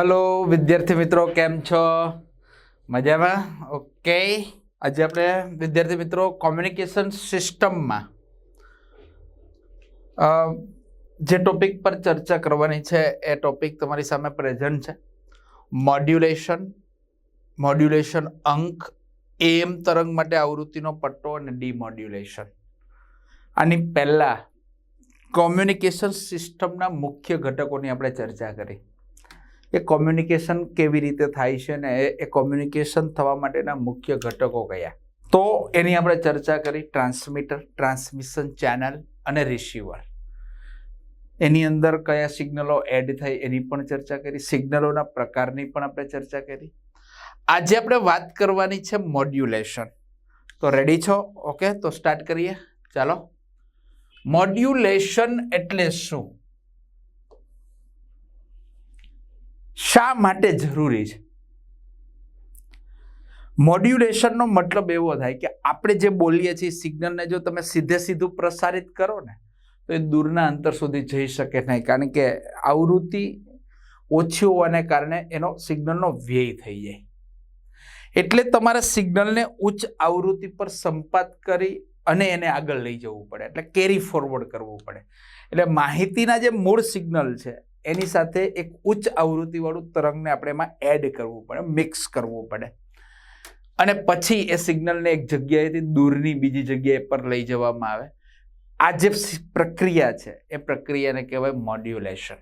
Hello વિદ્યાર્થી મિત્રો, કેમ છો? મજામાં? ઓકે આજે આપણે, વિદ્યાર્થી મિત્રો કોમ્યુનિકેશન સિસ્ટમમાં જે ટોપિક પર ચર્ચા કરવાની છે, એ ટોપિક તમારી સામે પ્રેઝન્ટ છે. મોડ્યુલેશન મોડ્યુલેશન અંક, એમ તરંગ માટે આવૃત્તિનો પટ્ટો અને ડીમોડ્યુલેશન આની પહેલાં કોમ્યુનિકેશન સિસ્ટમના મુખ્ય ઘટકોની આપણે ચર્ચા કરી. એ કોમ્યુનિકેશન કેવી રીતે થાય છે ને એ- કોમ્યુનિકેશન થવા માટેના મુખ્ય ઘટકો કયા? તો એની આપણે ચર્ચા કરી ટ્રાન્સમીટર ટ્રાન્સમિશન ચેનલ અને રિસીવર એની અંદર કયા સિગ્નલો એડ થાય એની પણ ચર્ચા કરી સિગ્નલોના પ્રકારની પણ આપણે ચર્ચા કરી. આજે આપણે વાત કરવાની છે મોડ્યુલેશન તો રેડી છો? ઓકે તો સ્ટાર્ટ કરીએ. ચાલો. મોડ્યુલેશન એટલે શું? શા માટે જરૂરી છે? મોડ્યુલેશનનો મતલબ એવો થાય કે આપણે જે બોલીએ છીએ, સિગ્નલને જો તમે સીધે સીધું પ્રસારિત કરો ને, તો એ દૂરના અંતર સુધી જઈ શકે નહીં. કારણ કે આવૃત્તિ ઓછી હોવાને કારણે એનો સિગ્નલનો વ્યય થઈ જાય. એટલે તમારે સિગ્નલને ઉચ્ચ આવૃત્તિ પર સંપાત કરી અને એને આગળ લઈ જવું પડે. એટલે કેરી ફોરવર્ડ કરવું પડે. એટલે માહિતીના જે મૂળ સિગ્નલ છે એની સાથે એક ઉચ્ચ આવૃત્તિવાળું તરંગને આપણે એમાં એડ કરવું પડે મિક્સ કરવું પડે. અને પછી એ સિગ્નલને એક જગ્યાએથી દૂરની બીજી જગ્યાએ પર લઈ જવામાં આવે. આ જે પ્રક્રિયા છે, એ પ્રક્રિયાને કહેવાય મોડ્યુલેશન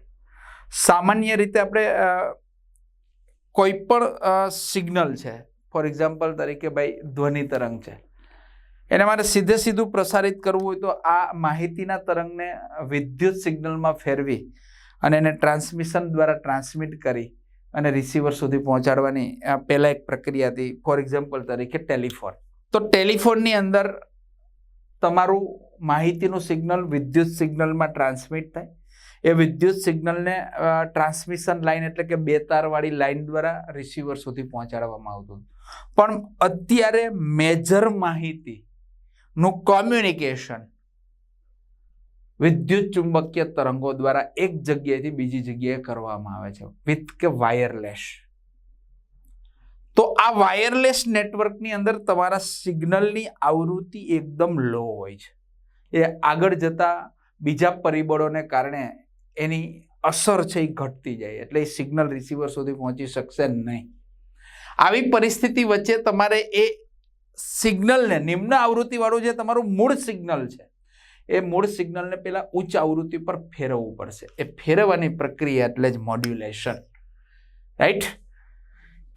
સામાન્ય રીતે આપણે કોઈ પણ સિગ્નલ છે ફોર એક્ઝામ્પલ તરીકે ભાઈ ધ્વનિ તરંગ છે, એને મારે સીધે સીધું પ્રસારિત કરવું હોય તો આ માહિતીના તરંગને વિદ્યુત સિગ્નલમાં ફેરવી અને એને ટ્રાન્સમિશન દ્વારા ટ્રાન્સમિટ કરી અને રિસીવર સુધી પહોંચાડવાની પહેલાં એક પ્રક્રિયા હતી ફોર એક્ઝામ્પલ તરીકે ટેલિફોન તો ટેલિફોનની અંદર તમારું માહિતીનું સિગ્નલ વિદ્યુત સિગ્નલમાં ટ્રાન્સમિટ થાય એ વિદ્યુત સિગ્નલને ટ્રાન્સમિશન લાઇન એટલે કે બે તારવાળી લાઇન દ્વારા રિસીવર સુધી પહોંચાડવામાં આવતું. પણ અત્યારે મેજર માહિતીનું કોમ્યુનિકેશન વિદ્યુત ચુંબકીય તરંગો દ્વારા એક જગ્યાએથી બીજી જગ્યાએ કરવામાં આવે છે. વિથ કે વાયરલેસ તો આ વાયરલેસ નેટવર્કની અંદર તમારા સિગ્નલની આવૃત્તિ એકદમ લો હોય છે. એ આગળ જતા બીજા પરિબળોને કારણે એની અસર છે એ ઘટતી જાય, એટલે એ સિગ્નલ રિસીવર સુધી પહોંચી શકશે નહીં. આવી પરિસ્થિતિ વચ્ચે તમારે એ સિગ્નલને, નિમ્ન આવૃત્તિવાળું જે તમારું મૂળ સિગ્નલ છે એ મૂળ સિગ્નલને પહેલાં ઉચ્ચ આવૃત્તિ પર ફેરવવું પડશે. એ ફેરવવાની પ્રક્રિયા એટલે જ મોડ્યુલેશન રાઈટ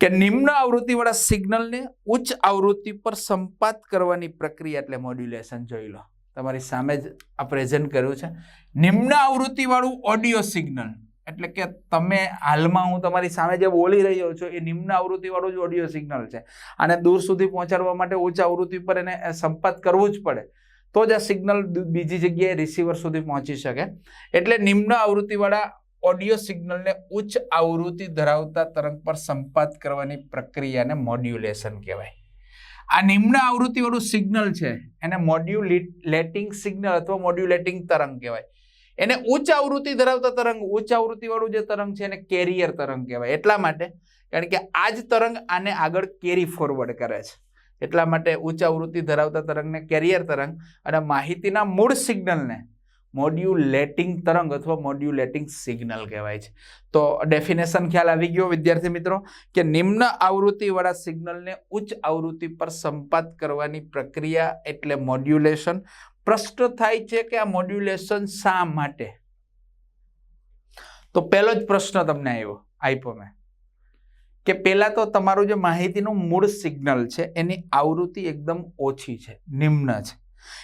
કે નિમ્ન આવૃત્તિવાળા સિગ્નલને ઉચ્ચ આવૃત્તિ પર સંપાત કરવાની પ્રક્રિયા એટલે મોડ્યુલેશન જોઈ લો. તમારી સામે જ આ પ્રેઝન્ટ કર્યું છે. નિમ્ન આવૃત્તિવાળું ઓડિયો સિગ્નલ એટલે કે તમે હાલમાં હું તમારી સામે જે બોલી રહ્યો છું, એ નિમ્ન આવૃત્તિવાળું જ ઓડિયો સિગ્નલ છે. અને દૂર સુધી પહોંચાડવા માટે ઉચ્ચ આવૃત્તિ પર એને સંપાત કરવું જ પડે. તો જ આ સિગ્નલ બીજી જગ્યાએ રિસીવર સુધી પહોંચી શકે. એટલે નિમ્ન આવૃત્તિવાળા ઓડિયો સિગ્નલને ઉચ્ચ આવૃત્તિ ધરાવતા તરંગ પર સંપાત કરવાની પ્રક્રિયાને મોડ્યુલેશન કહેવાય. આ નિમ્ન આવૃત્તિવાળું સિગ્નલ છે, એને મોડ્યુલેટિંગ સિગ્નલ અથવા મોડ્યુલેટિંગ તરંગ કહેવાય. એને ઉચ્ચ આવૃત્તિ ધરાવતા તરંગ, ઉચ્ચ આવૃત્તિવાળું જે તરંગ છે એને કેરિયર તરંગ કહેવાય. એટલા માટે કારણ કે આ જ તરંગ આને આગળ કેરી ફોરવર્ડ કરે છે. એટલા માટે ઉચ્ચ આવૃત્તિ ધરાવતા તરંગને કેરિયર તરંગ અને માહિતીના મૂળ સિગ્નલને મોડ્યુલેટિંગ તરંગ અથવા મોડ્યુલેટિંગ સિગ્નલ કહેવાય છે. તો ડેફિનેશન ખ્યાલ આવી ગયો વિદ્યાર્થી મિત્રો કે નિમ્ન આવૃત્તિવાળા સિગ્નલને ઉચ્ચ આવૃત્તિ પર સંપાત કરવાની પ્રક્રિયા એટલે મોડ્યુલેશન પ્રશ્ન થાય છે કે આ મોડ્યુલેશન શા માટે? તો પહેલો જ પ્રશ્ન તમને આવ્યો, આપ્યો મેં. કે પહેલાં તો તમારું જે માહિતીનું મૂળ સિગ્નલ છે, એની આવૃત્તિ એકદમ ઓછી છે, નિમ્ન છે.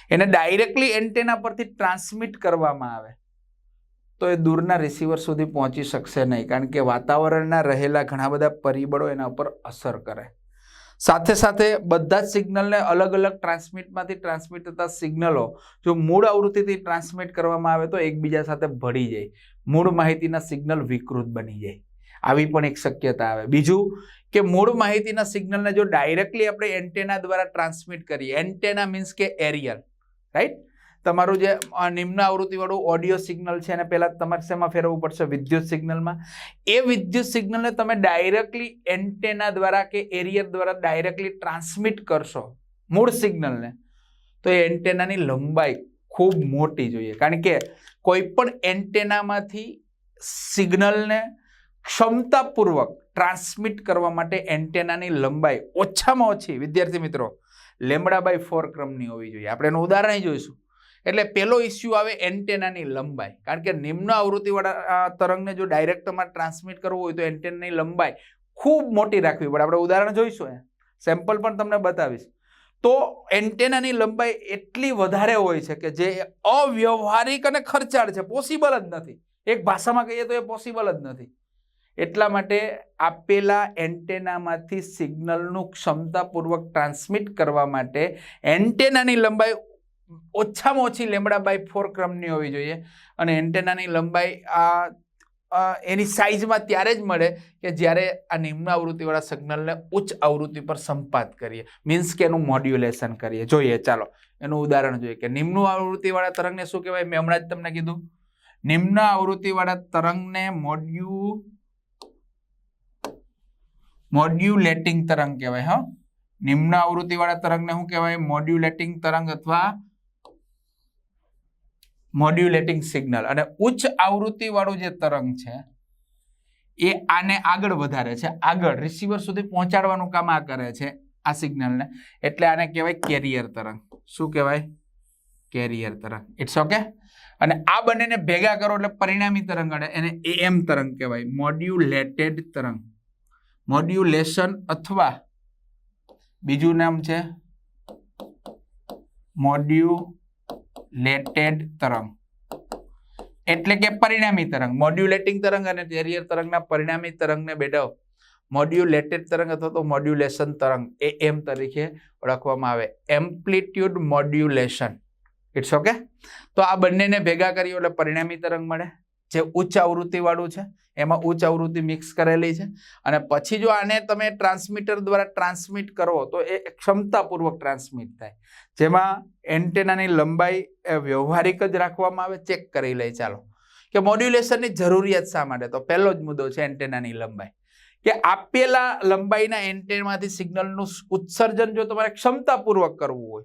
એને ડાયરેક્ટલી એન્ટેના પરથી ટ્રાન્સમિટ કરવામાં આવે. તો એ દૂરના રિસીવર સુધી પહોંચી શકશે નહીં, કારણ કે વાતાવરણના રહેલા ઘણા બધા પરિબળો એના ઉપર અસર કરે. સાથે સાથે બધા જ સિગ્નલને અલગ અલગ ટ્રાન્સમિટમાંથી ટ્રાન્સમિટ થતા સિગ્નલો, જો મૂળ આવૃત્તિથી ટ્રાન્સમિટ કરવામાં આવે તો એકબીજા સાથે ભળી જાય. મૂળ માહિતીના સિગ્નલ વિકૃત બની જાય. આવી પણ એક શક્યતા આવે. બીજું કે મૂળ માહિતીના સિગ્નલને જો ડાયરેક્ટલી આપણે એન્ટેના દ્વારા ટ્રાન્સમિટ કરીએ, એન્ટેના મીન્સ કે એરિયલ રાઈટ તમારું જે નિમ્ન આવૃત્તિવાળું ઓડિયો સિગ્નલ છે એને પહેલાં તમારે શેમાં ફેરવવું પડશે? વિદ્યુત સિગ્નલમાં. એ વિદ્યુત સિગ્નલને તમે ડાયરેક્ટલી એન્ટેના દ્વારા કે એરિયર દ્વારા ડાયરેક્ટલી ટ્રાન્સમિટ કરશો, મૂળ સિગ્નલને, તો એ એન્ટેનાની લંબાઈ ખૂબ મોટી જોઈએ. કારણ કે કોઈ પણ એન્ટેનામાંથી સિગ્નલને ક્ષમતાપૂર્વક ટ્રાન્સમિટ કરવા માટે એન્ટેનાની લંબાઈ ઓછામાં ઓછી, વિદ્યાર્થી મિત્રો લેમડા બાય ફોર ક્રમની હોવી જોઈએ. આપણે એનું ઉદાહરણ જોઈશું. એટલે પેલો ઇસ્યુ આવે એન્ટેનાની લંબાઈ. કારણ કે નિમ્ન આવૃત્તિવાળા તરંગને જો ડાયરેક્ટ તમારે ટ્રાન્સમિટ કરવું હોય તો એન્ટેનાની લંબાઈ ખૂબ મોટી રાખવી પડે. આપણે ઉદાહરણ જોઈશું સેમ્પલ પણ તમને બતાવીશ. તો એન્ટેનાની લંબાઈ એટલી વધારે હોય છે કે જે અવ્યવહારિક અને ખર્ચાળ છે. પોસિબલ જ નથી. એક ભાષામાં કહીએ તો એ પોસિબલ જ નથી. એટલા માટે આપેલા એન્ટેનામાંથી સિગ્નલનું ક્ષમતાપૂર્વક ટ્રાન્સમિટ કરવા માટે એન્ટેનાની લંબાઈ ઓછામાં ઓછી લેમડા બાય ફોર ક્રમની હોવી જોઈએ. અને એન્ટેનાની લંબાઈ આ એની સાઇઝમાં ત્યારે જ મળે કે જ્યારે આ નિમ્ન આવૃત્તિવાળા સિગ્નલને ઉચ્ચ આવૃત્તિ પર સંપાત કરીએ. મીન્સ કે એનું મોડ્યુલેશન કરીએ. જોઈએ, ચાલો. એનું ઉદાહરણ જોઈએ કે નિમ્ન આવૃત્તિવાળા તરંગને શું કહેવાય? મેં હમણાં જ તમને કીધું. નિમ્ન આવૃત્તિવાળા તરંગને મોડ્યુ મોડ્યુલેટિંગ તરંગ કહેવાય, હા? નિમ્ન આવૃત્તિવાળા તરંગને શું કહેવાય? મોડ્યુલેટિંગ તરંગ અથવા મોડ્યુલેટિંગ સિગ્નલ અને ઉચ્ચ આવૃત્તિવાળું જે તરંગ છે, એ આને આગળ વધારે છે. આગળ રિસીવર સુધી પહોંચાડવાનું કામ આ કરે છે, આ સિગ્નલને એટલે આને કહેવાય કેરિયર તરંગ. શું કહેવાય? કેરિયર તરંગ. ઇટ્સ ઓકે અને આ બંનેને ભેગા કરો એટલે પરિણામી તરંગ અને એને એએમ તરંગ કહેવાય. મોડ્યુલેટેડ તરંગ. મોડ્યુલેશન અથવા બીજું નામ છે મોડ્યુલેટેડ તરંગ. એટલે કે પરિણામી તરંગ. મોડ્યુલેટિંગ તરંગ અને કેરિયર તરંગના પરિણામી તરંગને બેડવ મોડ્યુલેટેડ તરંગ અથવા તો મોડ્યુલેશન તરંગ એ એમ તરીકે ઓળખવામાં આવે. એમ્પ્લિટ્યુડ મોડ્યુલેશન ઇટ્સ ઓકે તો આ બંનેને ભેગા કરીએ એટલે પરિણામી તરંગ મળે. જે ઉચ્ચ આવૃત્તિવાળું છે, એમાં ઉચ્ચ આવૃત્તિ મિક્સ કરેલી છે. અને પછી જો આને તમે ટ્રાન્સમીટર દ્વારા ટ્રાન્સમિટ કરો, તો એ ક્ષમતાપૂર્વક ટ્રાન્સમિટ થાય. જેમાં એન્ટેનાની લંબાઈ, એ વ્યવહારિક જ રાખવામાં આવે ચેક કરી લઈ ચાલો. કે મોડ્યુલેશનની જરૂરિયાત શા માટે? તો પહેલો જ મુદ્દો છે એન્ટેનાની લંબાઈ. કે આપેલા લંબાઈના એન્ટેનામાંથી સિગ્નલનું ઉત્સર્જન જો તમારે ક્ષમતાપૂર્વક કરવું હોય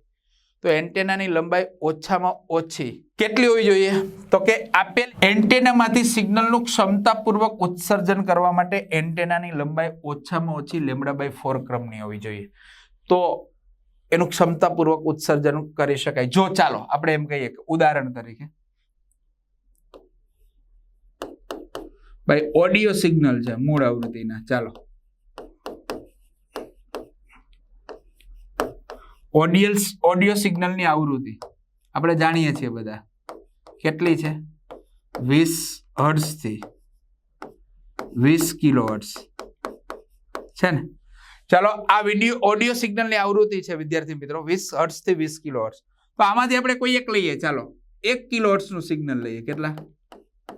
તો એન્ટેનાની લંબાઈ ઓછામાં ઓછી કેટલી હોવી જોઈએ? તો કે આપેલ એન્ટેનામાંથી સિગ્નલનું ક્ષમતાપૂર્વક ઉત્સર્જન કરવા માટે એન્ટેનાની લંબાઈ ઓછામાં ઓછી લેમડા બાય ફોર ક્રમની હોવી જોઈએ. તો એનું ક્ષમતાપૂર્વક ઉત્સર્જન કરી શકાય. જો ચાલો, આપણે એમ કહીએ કે ઉદાહરણ તરીકે, ભાઈ ઓડિયો સિગ્નલ છે, મૂળ આવૃત્તિના. ચાલો. ઓડિયલ ઓડિયો સિગ્નલની આવૃત્તિ. આપણે જાણીએ છીએ બધા. કેટલી છે? વીસ હર્ટ્સથી વીસ કિલો હર્ટ્સ છે ને? ચાલો, આ વીડિયો ઓડિયો સિગ્નલની આવૃત્તિ છે, વિદ્યાર્થી મિત્રો. વીસ હર્ટ્સથી વીસ કિલો હર્ટ્સ તો આમાંથી આપણે કોઈ એક લઈએ. ચાલો, એક કિલો હર્ટ્સનું સિગ્નલ લઈએ. કેટલા?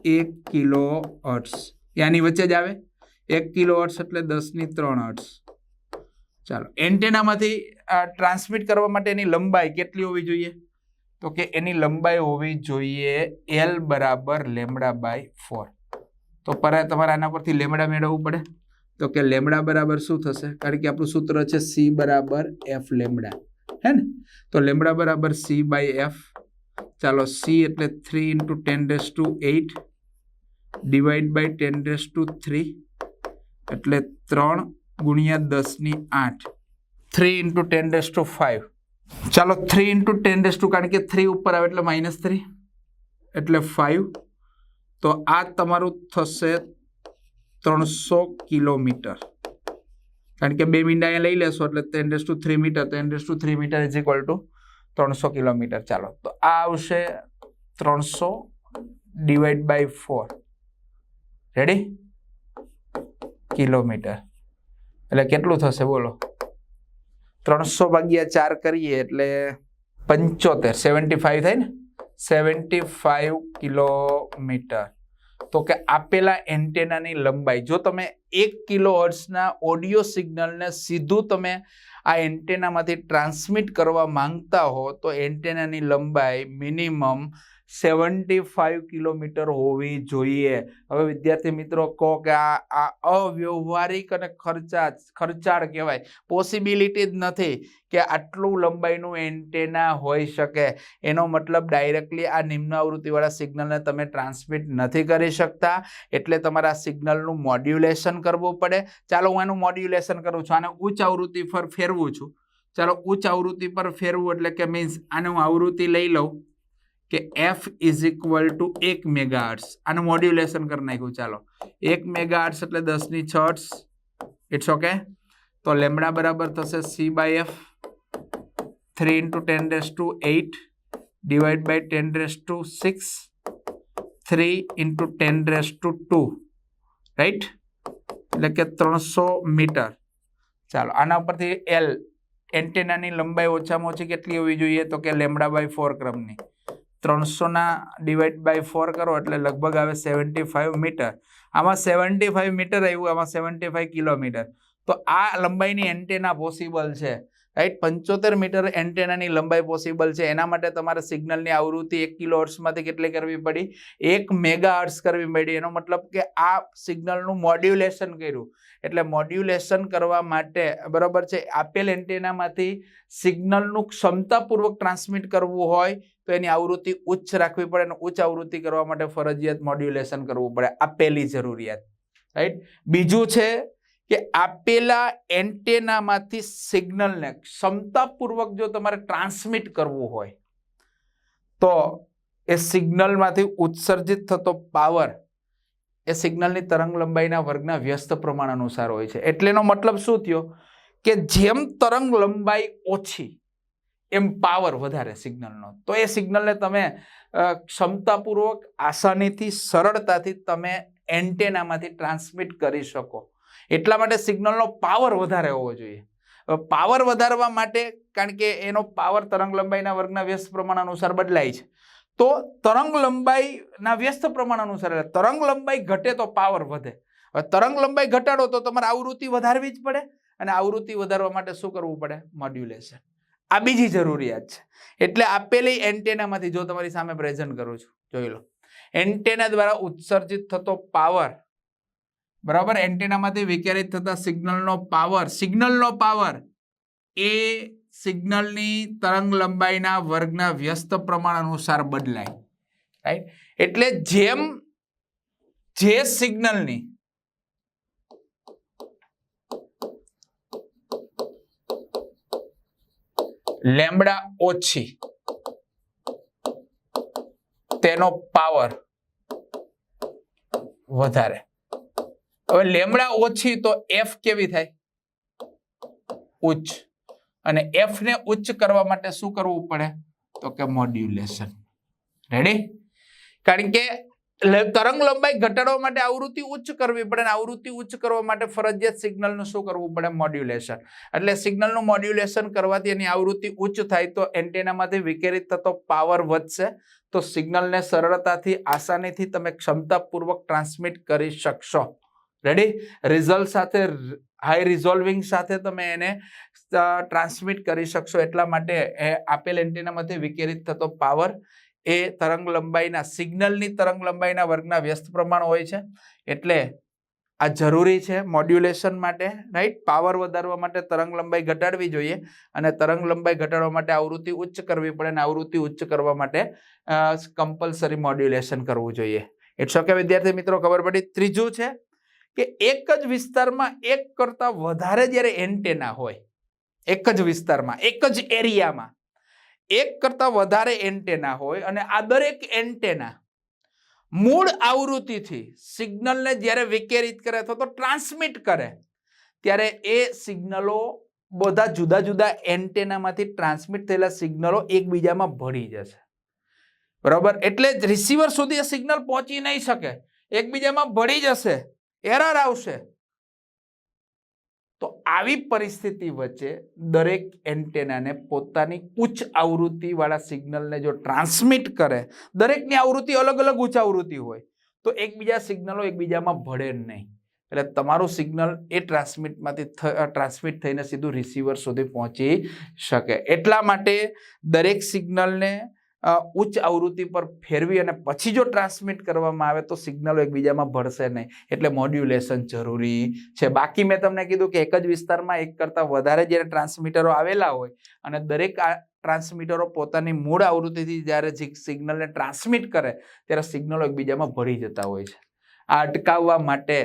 એક કિલો હર્ટ્સ એની વચ્ચે જ આવે? એક કિલો હર્ટ્સ એટલે દસની ત્રણ હર્ટ્સ ચાલો, એન્ટેનામાંથી ટ્રાન્સમિટ કરવા માટે એની લંબાઈ કેટલી હોવી જોઈએ? તો કે એની લંબાઈ હોવી જોઈએ એલ બરાબર લેમડા બાય ફોર તો પર તમારે આના પરથી લેમડા મેળવવું પડે? તો કે લેમડા બરાબર શું થશે? કારણ કે આપણું સૂત્ર છે સી બરાબર એફ લેમડા. હે ને? તો લેમડા બરાબર સી બાય એફ ચાલો સી એટલે three into ten raise to eight divide by ten raise to three એટલે ત્રણ ગુણ્યા દસની આઠ. Three into ten raise to five ચાલો three into ten raise to કારણ કે થ્રી ઉપર આવે એટલે માઇનસ થ્રી એટલે ફાઇવ તો આ તમારું થશે ત્રણસો કિલોમીટર. કારણ કે બે મીંડા અહીંયા લઈ લેશો એટલે ten raise to three metre ten raise to three metre is equal to ત્રણસો કિલોમીટર. ચાલો, તો આ આવશે ત્રણસો divide by four ready kilometre. એટલે કેટલું થશે બોલો? ત્રણસો ભાગ્યા ચાર કરીએ એટલે પંચોતેર સેવન્ટી ફાઈવ થાય ને? Seventy five kilometre. તો કે આપેલા એન્ટેનાની લંબાઈ, જો તમે એક કિલો હર્ટ્સના ઓડિયો સિગ્નલને સીધું તમે આ એન્ટેનામાંથી ટ્રાન્સમિટ કરવા માંગતા હો, તો એન્ટેનાની લંબાઈ મિનિમમ સેવન્ટી ફાઈવ કિલોમીટર હોવી જોઈએ. હવે વિદ્યાર્થી મિત્રો કહો કે આ આ અવ્યવહારિક અને ખર્ચા, ખર્ચાળ કહેવાય. પોસિબિલિટી જ નથી કે આટલું લંબાઈનું એન્ટેના હોઈ શકે. એનો મતલબ ડાયરેક્ટલી આ નિમ્ન આવૃત્તિવાળા સિગ્નલને તમે ટ્રાન્સમિટ નથી કરી શકતા. એટલે તમારા સિગ્નલનું મોડ્યુલેશન કરવું પડે. ચાલો હું આનું મોડ્યુલેશન કરું છું. આને ઉચ્ચ આવૃત્તિ પર ફેરવું છું. ચાલો ઉચ્ચ આવૃત્તિ પર ફેરવું એટલે કે મીન્સ આને હું આવૃત્તિ લઈ લઉં. કે એફ ઇઝ ઇક્વલ ટુ એક મેગાહર્ટ્સ આનું મોડ્યુલેશન કરી નાખ્યું ચાલો એક મેગાહર્ટ્સ એટલે દસની છ હર્ટ્સ ઇટ્સ ઓકે તો લેમડા બરાબર થશે C by F three into ten raise to eight divide by ten raise to six three into ten raise to two right એટલે કે ત્રણસો મીટર. ચાલો, આના ઉપરથી એલ એન્ટેનાની લંબાઈ ઓછામાં ઓછી કેટલી હોવી જોઈએ? તો કે લેમડા બાય ફોર ક્રમની. ત્રણસોના ડિવાઈડ બાય ફોર કરો એટલે લગભગ આવે સેવન્ટી ફાઇવ મીટર આમાં સેવન્ટી ફાઇવ મીટર આવ્યું, આમાં સેવન્ટી ફાઇવ કિલોમીટર. તો આ લંબાઈની એન્ટેના પોસિબલ છે. રાઈટ પંચોતેર મીટર એન્ટેનાની લંબાઈ પોસિબલ છે. એના માટે તમારે સિગ્નલની આવૃત્તિ એક કિલો હર્ટ્સમાંથી કેટલી કરવી પડી? એક મેગા હર્ટ્સ કરવી પડી. એનો મતલબ કે આ સિગ્નલનું મોડ્યુલેશન કર્યું. એટલે મોડ્યુલેશન કરવા માટે, બરાબર છે, આપેલ એન્ટેનામાંથી સિગ્નલનું ક્ષમતાપૂર્વક ટ્રાન્સમિટ કરવું હોય, તો એની આવૃત્તિ ઉચ્ચ રાખવી પડે અને ઉચ્ચ આવૃત્તિ કરવા માટે ફરજિયાત મોડ્યુલેશન કરવું પડે. આ પહેલી જરૂરિયાત. રાઈટ બીજું છે કે આપેલા એન્ટેનામાંથી સિગ્નલને ક્ષમતાપૂર્વક જો તમારે ટ્રાન્સમિટ કરવું હોય, તો એ સિગ્નલમાંથી ઉત્સર્જિત થતો પાવર એ સિગ્નલની તરંગ લંબાઈના વર્ગના વ્યસ્ત પ્રમાણ અનુસાર હોય છે. એટલેનો મતલબ શું થયો? કે જેમ તરંગ લંબાઈ ઓછી, એમ પાવર વધારે સિગ્નલનો. તો એ સિગ્નલને તમે ક્ષમતાપૂર્વક, આસાનીથી, સરળતાથી તમે એન્ટેનામાંથી ટ્રાન્સમિટ કરી શકો. એટલા માટે સિગ્નલનો પાવર વધારે હોવો જોઈએ. પાવર વધારવા માટે, કારણ કે એનો પાવર તરંગ લંબાઈના વર્ગના વ્યસ્ત પ્રમાણ અનુસાર બદલાય છે. તો તરંગ લંબાઈના વ્યસ્ત પ્રમાણ અનુસાર તરંગ લંબાઈ ઘટે તો પાવર વધે. હવે તરંગ લંબાઈ ઘટાડો તો તમારે આવૃત્તિ વધારવી જ પડે અને આવૃત્તિ વધારવા માટે શું કરવું પડે? મોડ્યુલેશન આ બીજી જરૂરિયાત છે. એટલે આપેલી એન્ટેનામાંથી જો તમારી સામે પ્રેઝન્ટ કરું છું, જોઈ લો. એન્ટેના દ્વારા ઉત્સર્જિત થતો પાવર બરાબર? એન્ટેનામાંથી વિકેરિત થતા સિગ્નલનો પાવર સિગ્નલનો પાવર એ સિગ્નલની તરંગ લંબાઈના વર્ગના વ્યસ્ત પ્રમાણ અનુસાર બદલાય. રાઈટ એટલે જેમ જે સિગ્નલની લેમડા ઓછી તેનો પાવર વધારે. હવે લેમડા ઓછી તો એફ કેવી થાય? ઉચ્ચ. અને એફ ને ઉચ્ચ કરવા માટે શું કરવું પડે? તો કે મોડ્યુલેશન રેડી કારણ કે તરંગ લંબાઈ ઘટાડવા માટે આવૃત્તિ ઉચ્ચ કરવી પડે અને આવૃત્તિ ઉચ્ચ કરવા માટે ફરજિયાત સિગ્નલનું શું કરવું પડે? મોડ્યુલેશન એટલે સિગ્નલનું મોડ્યુલેશન કરવાથી એની આવૃત્તિ ઉચ્ચ થાય તો એન્ટેનામાંથી વિકેરિત થતો પાવર વધશે. તો સિગ્નલને સરળતાથી, આસાનીથી તમે ક્ષમતાપૂર્વક ટ્રાન્સમિટ કરી શકશો. રેડી રિઝલ્ટ સાથે હાઈ રિઝોલ્વિંગ સાથે તમે એને ટ્રાન્સમિટ કરી શકશો. એટલા માટે એ આપેલ એન્ટેનામાંથી વિકેરિત થતો પાવર એ તરંગ લંબાઈના સિગ્નલની તરંગ લંબાઈના વર્ગના વ્યસ્ત પ્રમાણ હોય છે. એટલે આ જરૂરી છે મોડ્યુલેશન માટે રાઈટ પાવર વધારવા માટે તરંગ લંબાઈ ઘટાડવી જોઈએ અને તરંગ લંબાઈ ઘટાડવા માટે આવૃત્તિ ઉચ્ચ કરવી પડે અને આવૃત્તિ ઉચ્ચ કરવા માટે કમ્પલસરી મોડ્યુલેશન કરવું જોઈએ. ઇટ્સ ઓકે વિદ્યાર્થી મિત્રો? ખબર પડી? ત્રીજું છે કે એક જ વિસ્તારમાં એક કરતા વધારે જ્યારે એન્ટેના હોય, એક જ વિસ્તારમાં, એક જ એરિયામાં, એક કરતા વધારે એન્ટેના હોય અને આ દરેક એન્ટેના મૂળ આવૃત્તિથી સિગ્નલને જ્યારે વિકેરિત કરે અથવા તો ટ્રાન્સમિટ કરે, ત્યારે એ સિગ્નલો બધા જુદા જુદા એન્ટેનામાંથી ટ્રાન્સમિટ થયેલા સિગ્નલો એકબીજામાં ભળી જશે. બરાબર? એટલે રિસીવર સુધી એ સિગ્નલ પહોંચી નહીં શકે. એકબીજામાં ભળી જશે. એરર આવશે. તો આવી પરિસ્થિતિ વચ્ચે દરેક એન્ટેનાને પોતાની ઉચ્ચ આવૃત્તિવાળા સિગ્નલને જો ટ્રાન્સમિટ કરે, દરેકની આવૃત્તિ અલગ અલગ ઉચ્ચ આવૃત્તિ હોય, તો એકબીજા સિગ્નલો એકબીજામાં ભળે નહીં. એટલે તમારું સિગ્નલ એ ટ્રાન્સમિટમાંથી ટ્રાન્સમિટ થઈને સીધું રિસીવર સુધી પહોંચી શકે. એટલા માટે દરેક સિગ્નલને ઉચ્ચ આવૃત્તિ પર ફેરવી અને પછી જો ટ્રાન્સમિટ કરવામાં આવે તો સિગ્નલો એકબીજામાં ભળશે નહીં. એટલે મોડ્યુલેશન જરૂરી છે. બાકી મેં તમને કીધું કે એક જ વિસ્તારમાં એક કરતાં વધારે જ્યારે ટ્રાન્સમીટરો આવેલા હોય અને દરેક ટ્રાન્સમીટરો પોતાની મૂળ આવૃત્તિથી જ્યારે સિગ્નલને ટ્રાન્સમિટ કરે, ત્યારે સિગ્નલો એકબીજામાં ભળી જતા હોય છે. આ અટકાવવા માટે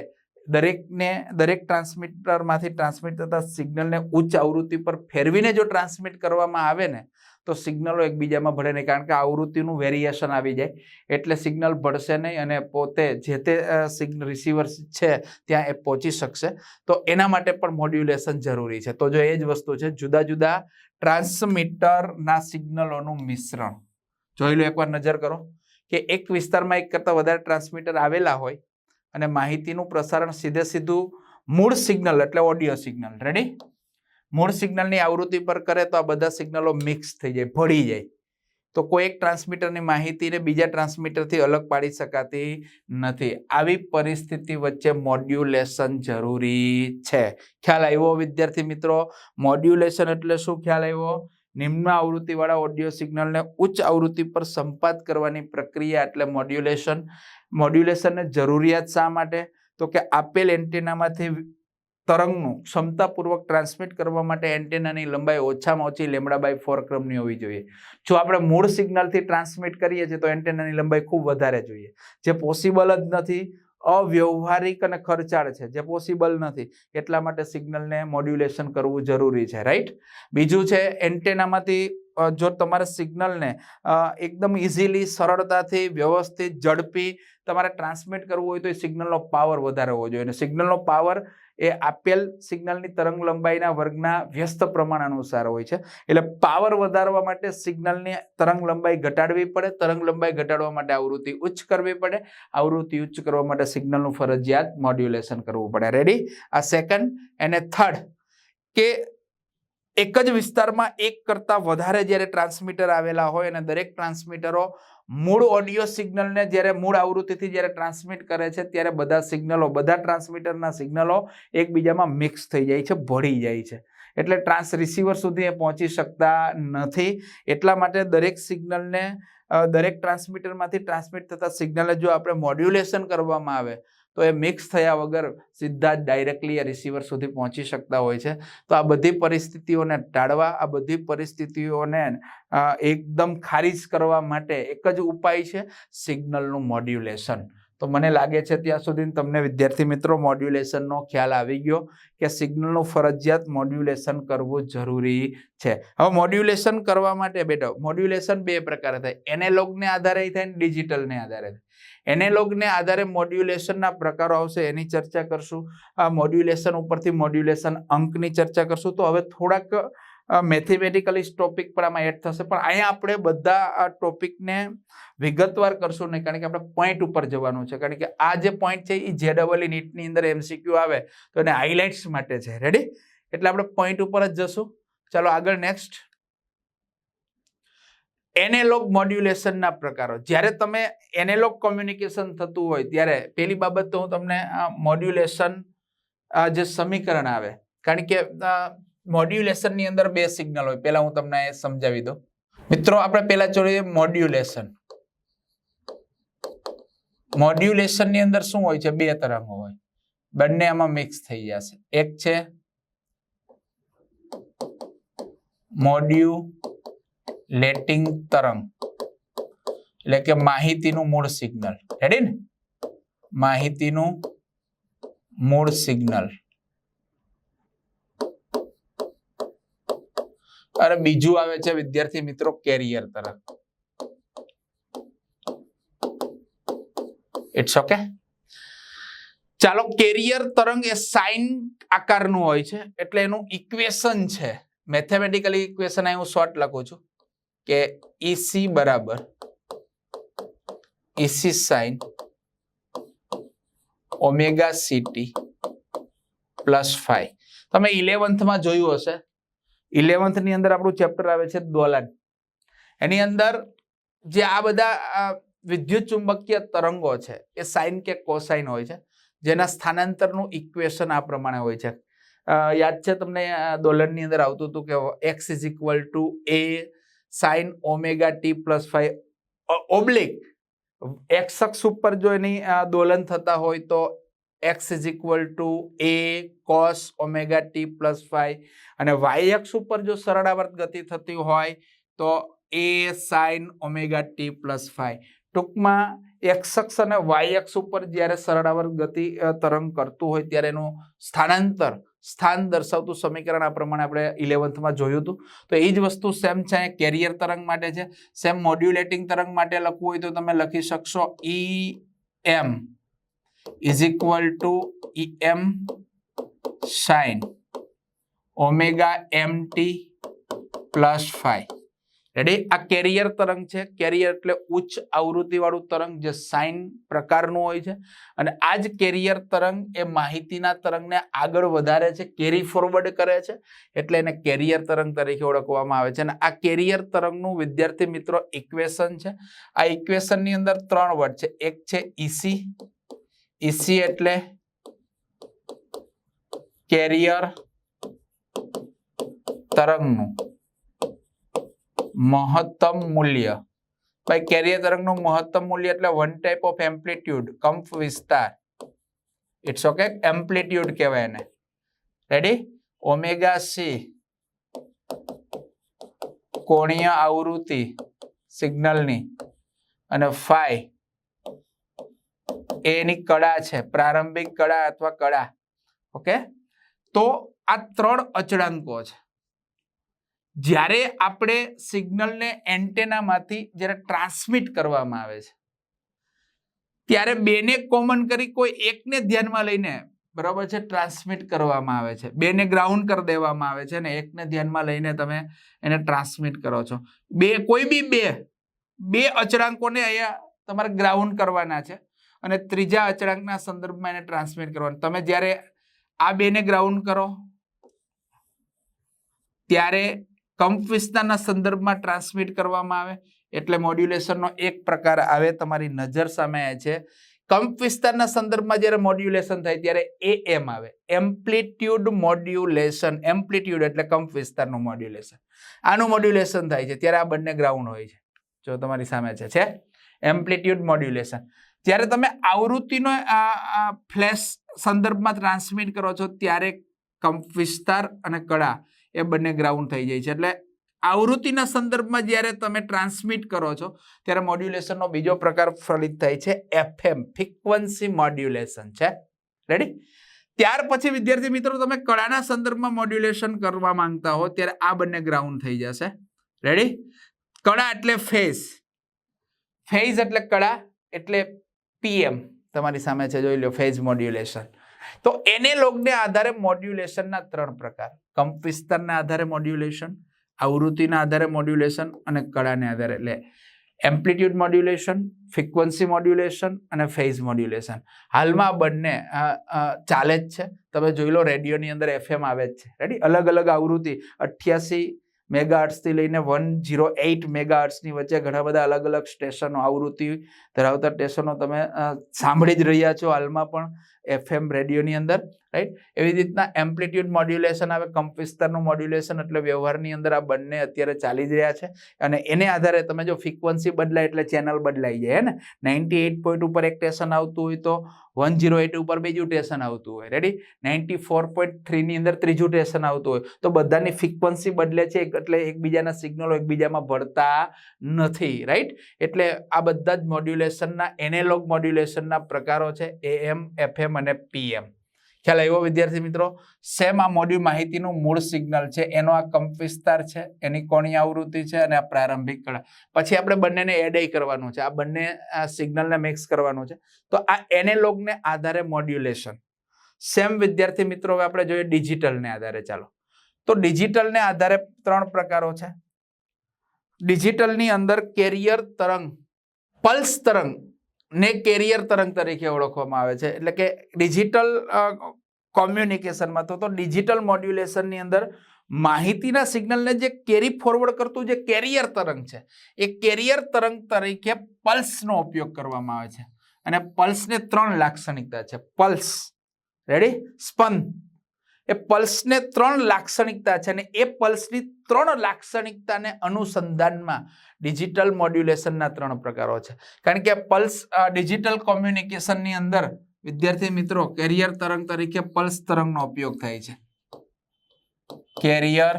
દરેકને, દરેક ટ્રાન્સમીટરમાંથી ટ્રાન્સમિટ થતા સિગ્નલને ઉચ્ચ આવૃત્તિ પર ફેરવીને જો ટ્રાન્સમિટ કરવામાં આવે ને, તો સિગ્નલો એકબીજામાં ભળે નહીં. કારણ કે આવૃત્તિનું વેરિએશન આવી જાય. એટલે સિગ્નલ ભળશે નહીં અને પોતે જે તે સિગ્નલ રિસીવર્સ છે, ત્યાં એ પહોંચી શકશે. તો એના માટે પણ મોડ્યુલેશન જરૂરી છે. તો જો એ જ વસ્તુ છે, જુદા જુદા ટ્રાન્સમીટરના સિગ્નલોનું મિશ્રણ. જોઈ લો એકવાર નજર કરો કે એક વિસ્તારમાં એક કરતાં વધારે ટ્રાન્સમીટર આવેલા હોય અને માહિતીનું પ્રસારણ સીધે સીધું મૂળ સિગ્નલ, એટલે ઓડિયો સિગ્નલ. રેડી મૂળ સિગ્નલની આવૃત્તિ પર કરે તો આ બધા સિગ્નલો મિક્સ થઈ જાય, ભળી જાય. તો કોઈ એક ટ્રાન્સમીટરની માહિતીને બીજા ટ્રાન્સમીટરથી અલગ પાડી શકાતી નથી. આવી પરિસ્થિતિ વચ્ચે મોડ્યુલેશન જરૂરી છે. ખ્યાલ આવ્યો વિદ્યાર્થી મિત્રો? મોડ્યુલેશન એટલે શું ખ્યાલ આવ્યો? નિમ્ન આવૃત્તિવાળા ઓડિયો સિગ્નલને ઉચ્ચ આવૃત્તિ પર સંપાદ કરવાની પ્રક્રિયા એટલે મોડ્યુલેશન મોડ્યુલેશનને જરૂરિયાત શા માટે? તો કે આપેલ એન્ટેનામાંથી તરંગનું ક્ષમતાપૂર્વક ટ્રાન્સમિટ કરવા માટે એન્ટેનાની લંબાઈ ઓછામાં ઓછી લેમડા બાય ફોર ક્રમની હોવી જોઈએ. જો આપણે મૂળ સિગ્નલથી ટ્રાન્સમિટ કરીએ છીએ તો એન્ટેનાની લંબાઈ ખૂબ વધારે જોઈએ. જે પોસિબલ જ નથી. અવ્યવહારિક અને ખર્ચાળ છે, જે પોસિબલ નથી. એટલા માટે સિગ્નલને મોડ્યુલેશન કરવું જરૂરી છે રાઈટ બીજું છે એન્ટેનામાંથી જો તમારે સિગ્નલને એકદમ ઇઝીલી સરળતાથી, વ્યવસ્થિત, ઝડપી તમારે ટ્રાન્સમિટ કરવું હોય તો એ સિગ્નલનો પાવર વધારે હોવો જોઈએ. અને સિગ્નલનો પાવર એ આપેલ સિગ્નલની તરંગ લંબાઈના વર્ગના વ્યસ્ત પ્રમાણ અનુસાર હોય છે. એટલે પાવર વધારવા માટે સિગ્નલની તરંગ લંબાઈ ઘટાડવી પડે, તરંગ લંબાઈ ઘટાડવા માટે આવૃત્તિ ઉચ્ચ કરવી પડે, આવૃત્તિ ઉચ્ચ કરવા માટે સિગ્નલનું ફરજિયાત મોડ્યુલેશન કરવું પડે. રેડી આ સેકન્ડ અને થર્ડ કે એક જ વિસ્તારમાં એક કરતાં વધારે જ્યારે ટ્રાન્સમીટર આવેલા હોય અને દરેક ટ્રાન્સમીટરો મૂળ ઓડિયો સિગ્નલને જ્યારે મૂળ આવૃત્તિથી જ્યારે ટ્રાન્સમિટ કરે છે, ત્યારે બધા સિગ્નલો બધા ટ્રાન્સમીટરના સિગ્નલો એકબીજામાં મિક્સ થઈ જાય છે, ભળી જાય છે. એટલે ટ્રાન્સ રિસીવર સુધી એ પહોંચી શકતા નથી. એટલા માટે દરેક સિગ્નલને દરેક ટ્રાન્સમીટરમાંથી ટ્રાન્સમિટ થતા સિગ્નલને જો આપણે મોડ્યુલેશન કરવામાં આવે તો એ મિક્સ થયા વગર સીધા જ ડાયરેક્ટલી રિસીવર સુધી પહોંચી શકતા હોય છે. તો આ બધી પરિસ્થિતિઓને ટાળવા, આ બધી પરિસ્થિતિઓને એકદમ ખારીજ કરવા માટે એક જ ઉપાય છે સિગ્નલનું મોડ્યુલેશન તો મને લાગે છે ત્યાં સુધી તમને વિદ્યાર્થી મિત્રો મોડ્યુલેશનનો ખ્યાલ આવી ગયો કે સિગ્નલનું ફરજિયાત મોડ્યુલેશન કરવું જરૂરી છે. હવે મોડ્યુલેશન કરવા માટે બેટો મોડ્યુલેશન બે પ્રકારે થાય. એનેલોગને આધારે થાય ને ડિજિટલને આધારે થાય. એનેલોગને આધારે મોડ્યુલેશનના પ્રકારો આવશે, એની ચર્ચા કરશું. આ મોડ્યુલેશન ઉપરથી મોડ્યુલેશન અંકની ચર્ચા કરશું. તો હવે થોડાક મેથેમેટિકલી ટોપિક પણ આમાં એડ થશે. પણ અહીંયા આપણે બધા આ ટોપિકને વિગતવાર કરશું નહીં, કારણ કે આપણે પોઈન્ટ ઉપર જવાનું છે. કારણ કે આ જે પોઈન્ટ છે એ જે ડબલ નીટની અંદર એમસીક્યુ આવે, તો એને હાઇલાઇટ્સ માટે છે. રેડી એટલે આપણે પોઈન્ટ ઉપર જ જશું. ચાલો આગળ નેક્સ્ટ એનેલોગ મોડ્યુલેશનના પ્રકારો. જ્યારે તમે એનેલોગ કોમ્યુનિકેશન થતું હોય, ત્યારે પહેલી બાબત તો હું તમને મોડ્યુલેશન જે સમીકરણ આવે, કારણ કે મોડ્યુલેશનની અંદર બે સિગ્નલ હોય. પહેલા હું તમને સમજાવી દઉં. મિત્રો, આપણે પહેલા જોઈએ મોડ્યુલેશન. મોડ્યુલેશનની અંદર શું હોય છે? બે તરંગો હોય. બંને આમાં મિક્સ થઈ જશે. એક છે મોડ્યુલેટિંગ તરંગ. એટલે કે માહિતીનું મૂળ સિગ્નલ. રેડી ને? માહિતીનું મૂળ સિગ્નલ. અને બીજું આવે છે વિદ્યાર્થી મિત્રો કેરિયર તરંગ ઇટ્સ ઓકે ચાલો કેરિયર તરંગ એ સાઇન આકારનું હોય છે, એટલે એનું ઇક્વેશન છે. મેથેમેટિકલી ઇક્વેશન અહીં હું શોર્ટ લખું છું, કે ઈસી બરાબર E C sine omega C T plus phi તમે ઇલેવન્થમાં જોયું હશે ઇલેવન્થની અંદર આપણું ચેપ્ટર આવે છે દોલન એની અંદર જે આ બધા વિદ્યુત ચુંબકીય તરંગો છે, એ સાઇન કે કોસાઇન હોય છે, જેના સ્થાનાંતરનું ઇક્વેશન આ પ્રમાણે હોય છે. યાદ છે તમને દોલનની અંદર આવતું હતું કે X is equal to A sine omega T plus phi oblique X અક્ષ ઉપર જો એની દોલન થતા હોય તો X is equal to A cos omega T plus phi અને વાય અક્ષ ઉપર જો સરળાવર્ત ગતિ થતી હોય, તો A sine omega T plus phi ટૂંકમાં એક્સ અક્ષ અને વાય અક્ષ ઉપર જ્યારે સરળાવર્ત ગતિ તરંગ કરતું હોય, ત્યારે એનું સ્થાનાંતર, સ્થાન દર્શાવતું સમીકરણ આ પ્રમાણે આપણે ઇલેવન્થમાં જોયું હતું. તો એ જ વસ્તુ સેમ છે કેરિયર તરંગ માટે છે. સેમ મોડ્યુલેટિંગ તરંગ માટે લખવું હોય તો તમે લખી શકશો E M is equal to E M sine omega M T plus phi ready આ કેરિયર તરંગ છે. કેરિયર એટલે ઉચ્ચ આવૃત્તિવાળું તરંગ જે સાઇન પ્રકારનું હોય છે. અને આ જ કેરિયર તરંગ એ માહિતીના તરંગને આગળ વધારે છે કેરી ફોરવર્ડ કરે છે. એટલે એને કેરિયર તરંગ તરીકે ઓળખવામાં આવે છે. અને આ કેરિયર તરંગનું વિદ્યાર્થી મિત્રો ઇક્વેશન છે. આ ઇક્વેશનની અંદર ત્રણ વર્ડ છે. એક છે ઈસી ઈસી એટલે કેરિયર તરંગનું મહત્તમ મૂલ્ય. ભાઈ કેરિયર તરંગનું મહત્તમ મૂલ્ય એટલે વન ટાઈપ ઓફ એમ્પ્લિટ્યુડ કમ્ફ વિસ્તાર. ઇટ્સ ઓકે એમ્પ્લિટ્યુડ કહેવાય એને. રેડી ઓમેગા સી કોણીય આવૃત્તિ સિગ્નલની અને ફાઈ એની કળા છે, પ્રારંભિક કળા અથવા કળા. ઓકે? તો આ ત્રણ અચળાંકો છે. જ્યારે આપણે સિગ્નલને એન્ટેનામાંથી જ્યારે ટ્રાન્સમિટ કરવામાં આવે છે, ત્યારે બેને કોમન કરી કોઈ એકને ધ્યાનમાં લઈને, બરાબર છે, ટ્રાન્સમિટ કરવામાં આવે છે. બેને ગ્રાઉન્ડ કરી દેવામાં આવે છે અને એકને ધ્યાનમાં લઈને તમે એને ટ્રાન્સમિટ કરો છો. બે, કોઈ બી બે બે અચળાંકોને અહીંયા તમારે ગ્રાઉન્ડ કરવાના છે. અને ત્રીજા અચળાંકના સંદર્ભમાં એને ટ્રાન્સમિટ કરવાનું. તમે જ્યારે આ બેને ગ્રાઉન્ડ કરો, ત્યારે કંપ વિસ્તારના સંદર્ભમાં ટ્રાન્સમિટ કરવામાં આવે, એટલે મોડ્યુલેશનનો એક પ્રકાર આવે તમારી નજર સામે છે. કંપ વિસ્તારના સંદર્ભમાં જ્યારે મોડ્યુલેશન થાય ત્યારે એ એમ આવે. એમ્પ્લિટ્યુડ મોડ્યુલેશન એમ્પ્લિટ્યુડ એટલે કંપ વિસ્તારનું મોડ્યુલેશન આનું મોડ્યુલેશન થાય છે, ત્યારે આ બંને ગ્રાઉન્ડ હોય છે. જો તમારી સામે છે એમ્પ્લિટ્યુડ મોડ્યુલેશન જ્યારે તમે આવૃત્તિનો ફ્લેશ સંદર્ભમાં ટ્રાન્સમિટ કરો છો, ત્યારે વિસ્તાર અને કળા એ બંને ગ્રાઉન્ડ થઈ જાય છે. એટલે આવૃત્તિના સંદર્ભમાં જ્યારે તમે ટ્રાન્સમિટ કરો છો, ત્યારે મોડ્યુલેશનનો બીજો પ્રકાર ફલિત થાય છે એફએમ ફ્રિકવન્સી મોડ્યુલેશન છે. રેડી ત્યાર પછી, વિદ્યાર્થી મિત્રો, તમે કળાના સંદર્ભમાં મોડ્યુલેશન કરવા માંગતા હો, ત્યારે આ બંને ગ્રાઉન્ડ થઈ જશે. રેડી કળા એટલે ફેઝ ફેઝ એટલે કળા, એટલે પીએમ તમારી સામે છે, જોઈ લો ફેઝ મોડ્યુલેશન તો એને લોગને આધારે મોડ્યુલેશનના ત્રણ પ્રકાર. કંપ વિસ્તારના આધારે મોડ્યુલેશન આવૃત્તિના આધારે મોડ્યુલેશન અને કળાને આધારે. એટલે એમ્પ્લિટ્યુડ મોડ્યુલેશન ફ્રિકવન્સી મોડ્યુલેશન અને ફેઝ મોડ્યુલેશન હાલમાં બંને ચાલે જ છે. તમે જોઈ લો, રેડિયોની અંદર એફએમ આવે જ છે. રેડી અલગ અલગ આવૃત્તિ. અઠ્યાસી મેગાહર્ટ્સથી લઈને વન જીરો એઇટ મેગાહર્ટ્સની વચ્ચે ઘણા બધા અલગ અલગ સ્ટેશનો, આવૃત્તિ ધરાવતા સ્ટેશનો તમે સાંભળી જ રહ્યા છો હાલમાં પણ. એફએમ રેડિયોની અંદર રાઈટ એવી રીતના એમ્પ્લિટ્યુડ મોડ્યુલેશન આવે, કંપ મોડ્યુલેશન એટલે વ્યવહારની અંદર આ બંને અત્યારે ચાલી જ રહ્યા છે. અને એને આધારે તમે જો ફ્રિકવન્સી બદલાય એટલે ચેનલ બદલાઈ જાય ને? નાઇન્ટી એઇટ પોઈન્ટ ઉપર એક સ્ટેશન આવતું હોય તો વન ઝીરો એટ ઉપર બીજું સ્ટેશન આવતું હોય રેડી નાઇન્ટી ફોર પોઈન્ટ થ્રીની અંદર ત્રીજું સ્ટેશન આવતું હોય. તો બધાની ફ્રિકવન્સી બદલે છે એટલે એકબીજાના સિગ્નલો એકબીજામાં ભળતા નથી રાઈટ એટલે આ બધા જ મોડ્યુલેશનના એનેલોગ મોડ્યુલેશનના પ્રકારો છે એએમ એફએમ અને પીએમ ખ્યાલ આવ્યો, વિદ્યાર્થી મિત્રો? સેમ આ મોડ્યુલ માહિતીનું મૂળ સિગ્નલ છે. એનો આ કંપ વિસ્તાર છે, એની કોણી આવૃત્તિ છે અને આ પ્રારંભિક કળા. પછી આપણે બંનેને એડ કરવાનું છે. આ બંને આ સિગ્નલને મિક્સ કરવાનું છે. તો આ એનેલોગને આધારે મોડ્યુલેશન સેમ વિદ્યાર્થી મિત્રો, હવે આપણે જોઈએ ડિજિટલને આધારે. ચાલો. તો ડિજિટલને આધારે ત્રણ પ્રકારો છે. ડિજિટલની અંદર કેરિયર તરંગ પલ્સ તરંગ ને કેરિયર તરંગ તરીકે ઓળખવામાં આવે છે. એટલે કે ડિજિટલ કોમ્યુનિકેશનમાં તો તો ડિજિટલ મોડ્યુલેશનની અંદર માહિતીના સિગ્નલને જે કેરી ફોરવર્ડ કરતું જે કેરિયર તરંગ છે, એ કેરિયર તરંગ તરીકે પલ્સનો ઉપયોગ કરવામાં આવે છે. અને પલ્સને ત્રણ લાક્ષણિકતા છે. Pulse, ready? સ્પંદ. એ પલ્સને ત્રણ લાક્ષણિકતા છે અને એ પલ્સની ત્રણ લાક્ષણિકતાને અનુસંધાનમાં ડિજિટલ મોડ્યુલેશનના ત્રણ પ્રકારો છે. કારણ કે પલ્સ ડિજિટલ કોમ્યુનિકેશનની અંદર વિદ્યાર્થી મિત્રો કેરિયર તરંગ તરીકે પલ્સ તરંગનો ઉપયોગ થાય છે. કેરિયર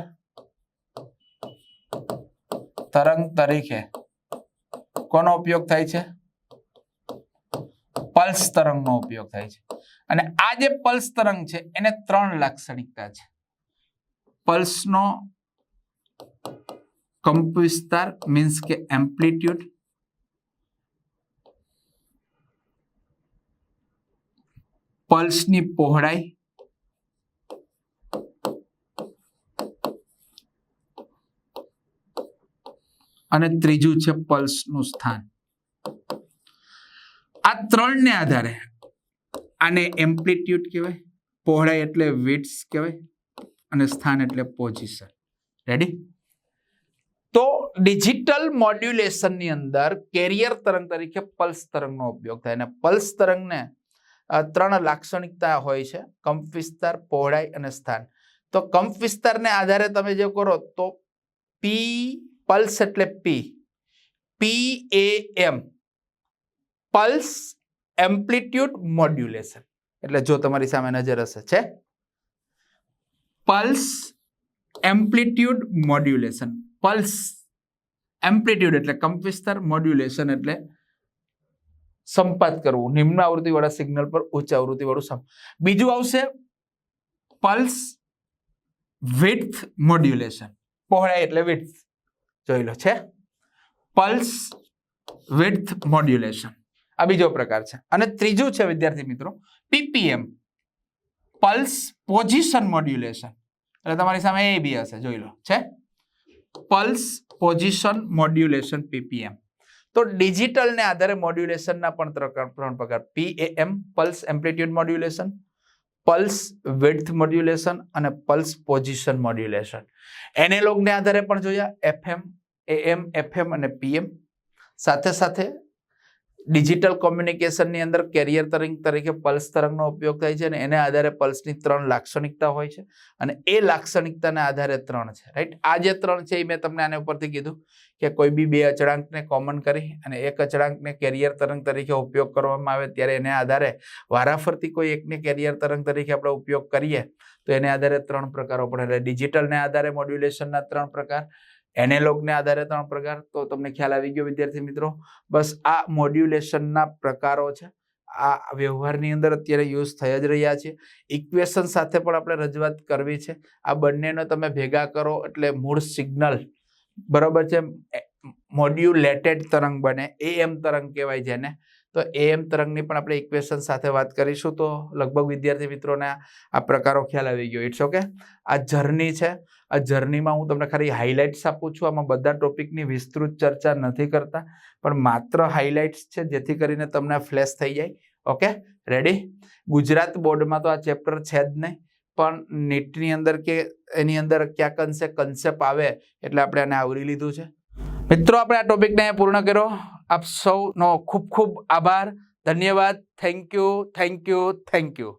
તરંગ તરીકે કોનો ઉપયોગ થાય છે? પલ્સ તરંગનો ઉપયોગ થાય છે. અને આ જે પલ્સ તરંગ છે, એને ત્રણ લાક્ષણિકતા છે. પલ્સનો કંપ વિસ્તાર મીન્સ કે એમ્પ્લિટ્યુડ પલ્સની પહોળાઈ. અને ત્રીજું છે પલ્સનું સ્થાન. આ ત્રણને આધારે આને એમ્પ્લિટ્યુડ કહેવાય, પહોળાઈ એટલે વિડ્સ કહેવાય અને સ્થાન એટલે પોઝિશન રેડી તો ડિજિટલ મોડ્યુલેશનની અંદર કેરિયર તરંગ તરીકે પલ્સ તરંગનો ઉપયોગ થાય. અને પલ્સ તરંગને ત્રણ લાક્ષણિકતા હોય છે કંપ વિસ્તાર, પહોળાઈ અને સ્થાન. તો કંપ વિસ્તારને આધારે તમે જે કરો તો પી પલ્સ એટલે P P A M pulse amplitude modulation. એટલે જો તમારી સામે નજર હશે, છે? Pulse amplitude modulation. Pulse amplitude એટલે કંપવિસ્તર મોડ્યુલેશન એટલે સંપાત કરવું. નિમ્ન આવૃત્તિવાળા સિગ્નલ પર ઉચ્ચ આવૃત્તિવાળું સમ. બીજું આવશે પલ્સ વિડ્થ મોડ્યુલેશન. પહોળાઈ એટલે વિડ્થ. જોઈ લો, છે? Pulse width modulation. આ બીજો પ્રકાર છે. અને ત્રીજું છે, વિદ્યાર્થી મિત્રો, પીપીએમ, પલ્સ પોઝિશન મોડ્યુલેશન. એટલે તમારી સામે એ બી હશે, જોઈ લો, છે? Pulse position modulation PPM. તો ડિજિટલને આધારે મોડ્યુલેશનના પણ ત્રણ પ્રકાર PAM, pulse amplitude modulation, pulse width modulation અને પલ્સ પોઝિશન મોડ્યુલેશન. એનેલોગને આધારે પણ જોયા, એફએમ, એએમ, એફએમ અને પીએમ. સાથે સાથે ડિજિટલ કોમ્યુનિકેશનની અંદર કેરિયર તરંગ તરીકે પલ્સ તરંગનો ઉપયોગ થાય છે અને એને આધારે પલ્સની ત્રણ લાક્ષણિકતા હોય છે. અને એ લાક્ષણિકતાના આધારે ત્રણ છે. રાઈટ? આ જે ત્રણ છે એ મેં તમને આને ઉપરથી કીધું કે કોઈ બી બે અચળાંકને કોમન કરી અને એક અચળાંકને કેરિયર તરંગ તરીકે ઉપયોગ કરવામાં આવે ત્યારે એને આધારે વારાફરતી કોઈ એકને કેરિયર તરંગ તરીકે આપણે ઉપયોગ કરીએ તો એને આધારે ત્રણ પ્રકારો પડે. એટલે ડિજિટલને આધારે મોડ્યુલેશનના ત્રણ પ્રકાર એનેલોગને આધારે ત્રણ પ્રકાર. તો તમને ખ્યાલ આવી ગયો વિદ્યાર્થી મિત્રો? બસ આ મોડ્યુલેશનના પ્રકારો છે. આ વ્યવહારની અંદર અત્યારે યુઝ થઈ જ રહ્યા છે. ઇક્વેશન સાથે પણ આપણે રજૂઆત કરવી છે. આ બંનેનો તમે ભેગા કરો એટલે મૂળ સિગ્નલ બરાબર છે. મોડ્યુલેટેડ તરંગ બને. એમ તરંગ કહેવાય જેને. તો એએમ તરંગની પણ આપણે ઇક્વેશન સાથે વાત કરીશું. તો લગભગ વિદ્યાર્થી મિત્રોને આ પ્રકારો ખ્યાલ આવી ગયો. ઇટ્સ ઓકે આ જર્ની છે. આ જર્નીમાં હું તમને ખાલી હાઇલાઇટ્સ આપું છું. આમાં બધા ટોપિકની વિસ્તૃત ચર્ચા નથી કરતા, પણ માત્ર હાઇલાઇટ્સ છે જેથી કરીને તમને ફ્લેશ થઈ જાય. ઓકે? રેડી ગુજરાત બોર્ડમાં તો આ ચેપ્ટર છે જ નહીં, પણ નીટની અંદર કે એની અંદર ક્યાંક અંશે કન્સેપ્ટ આવે એટલે આપણે આને આવરી લીધું છે. મિત્રો, આપણે આ ટોપિકને પૂર્ણ કર્યો. આપ સૌનો ખૂબ ખૂબ આભાર. ધન્યવાદ. Thank you thank you thank you